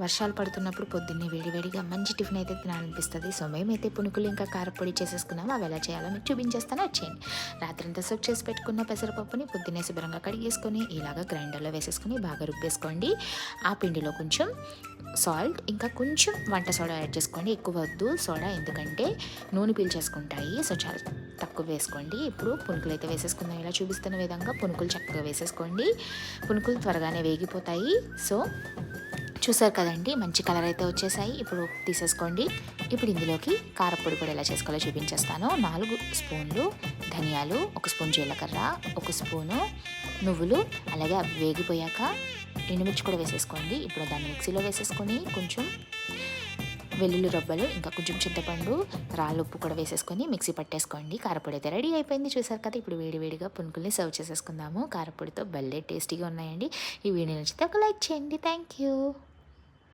వర్షాలు పడుతున్నప్పుడు పొద్దున్నే వేడివేడిగా మంచి టిఫిన్ అయితే తినాలనిపిస్తుంది. సో మేమైతే పునుకులు ఇంకా కారపొడి చేసేసుకున్నాము. అవి ఎలా చేయాలో మీకు చూపించేస్తాను. వచ్చేయండి. రాత్రంతా సోక్ చేసి పెట్టుకున్న పెసరపప్పుని పొద్దున్నే శుభ్రంగా కడిగేసుకొని ఇలాగ గ్రైండర్లో వేసేసుకొని బాగా రుబ్బేసుకోండి. ఆ పిండిలో కొంచెం సాల్ట్ ఇంకా కొంచెం వంట సోడా యాడ్ చేసుకోండి. ఎక్కువ వద్దు సోడా ఎందుకంటే నూనె పీల్చేసుకుంటాయి. సో చాలా తక్కువ వేసుకోండి. ఇప్పుడు పునుకులు అయితే వేసేసుకుందాం. ఇలా చూపిస్తున్న విధంగా పునుకులు చక్కగా వేసేసుకోండి. పునుకులు త్వరగానే వేగిపోతాయి. సో చూసారు కదండి మంచి కలర్ అయితే వచ్చేసాయి. ఇప్పుడు తీసేసుకోండి. ఇప్పుడు ఇందులోకి కారపొడి కూడా ఎలా చేసుకోవాలో చూపించేస్తాను. నాలుగు స్పూన్లు ధనియాలు ఒక స్పూన్ జీలకర్ర ఒక స్పూను నువ్వులు అలాగే అవి వేగిపోయాక ఎండుమిర్చి కూడా వేసేసుకోండి. ఇప్పుడు దాన్ని మిక్సీలో వేసేసుకొని కొంచెం వెల్లుల్లి రొబ్బలు ఇంకా కొంచెం చింతపండు రాళ్ళు ఉప్పు కూడా వేసేసుకొని మిక్సీ పట్టేసుకోండి. కారపొడి అయితే రెడీ అయిపోయింది. చూసారు కదా ఇప్పుడు వేడివేడిగా పునుకుల్ని సర్వ్ చేసేసుకుందాము. కారపొడితో భలే టేస్టీగా ఉన్నాయండి. ఈ వీడియో నచ్చితే ఒక లైక్ చేయండి. Thank you.